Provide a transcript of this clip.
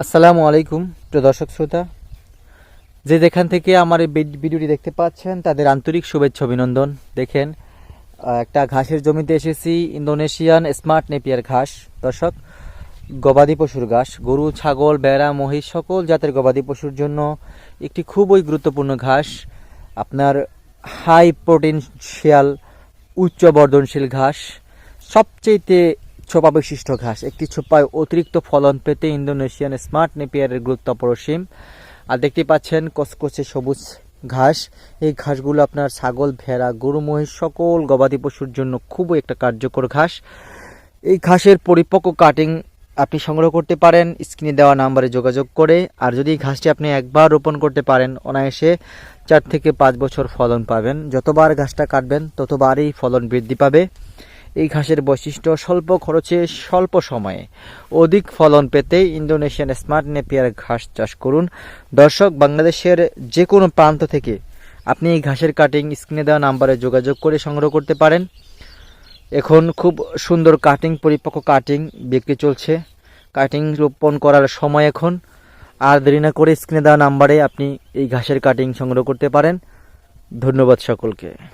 আসসালামু আলাইকুম, প্রিয় দর্শক শ্রোতা। যে যেখান থেকে আমার এই ভিড- ভিডিওটি দেখতে পাচ্ছেন, তাদের আন্তরিক শুভেচ্ছা, অভিনন্দন। দেখেন একটা ঘাসের জমিতে এসেছি, ইন্দোনেশিয়ান স্মার্ট নেপিয়ার ঘাস। দর্শক, গবাদি পশুর ঘাস, গরু, ছাগল বেড়া মহিষ, সকল জাতের গবাদি পশুর জন্য একটি খুবই গুরুত্বপূর্ণ ঘাস। আপনার হাই প্রোটিনশিয়াল উচ্চ বর্ধনশীল ঘাস। সবচেয়েতে ছোপা বিশিষ্ট ঘাস। একটি ছোপায় অতিরিক্ত ফলন পেতে ইন্দোনেশিয়ান স্মার্ট নেপিয়ারের গুরুত্ব অপরিসীম। আর দেখতে পাচ্ছেন কচকচে সবুজ ঘাস। এই ঘাসগুলো আপনার ছাগল, ভেড়া, গরু, মহিষ, সকল গবাদি পশুর জন্য খুবই একটা কার্যকর ঘাস। এই ঘাসের পরিপক্ক কাটিং আপনি সংগ্রহ করতে পারেন, স্ক্রিনে দেওয়া নাম্বারে যোগাযোগ করে। আর যদি ঘাসটি আপনি একবার রোপণ করতে পারেন, অনায়াসে চার থেকে পাঁচ বছর ফলন পাবেন। যতবার ঘাসটা কাটবেন, ততবারই ফলন বৃদ্ধি পাবে। এই ঘাসের বৈশিষ্ট্য, স্বল্প খরচে, স্বল্প সময়ে। অধিক ফলন পেতে ইন্দোনেশিয়ান স্মার্ট নেপিয়ার ঘাস চাষ করুন। দর্শক, বাংলাদেশের যে কোনো প্রান্ত থেকে আপনি এই ঘাসের কাটিং স্ক্রিনে দেওয়া নাম্বারে যোগাযোগ করে সংগ্রহ করতে পারেন। এখন খুব সুন্দর কাটিং পরিপক্ক কাটিং বিক্রি চলছে। কাটিং রোপণ করার সময় এখন। আর দেরি না করে স্ক্রিনে দেওয়া নাম্বারে আপনি এই ঘাসের কাটিং সংগ্রহ করতে পারেন। ধন্যবাদ সকলকে।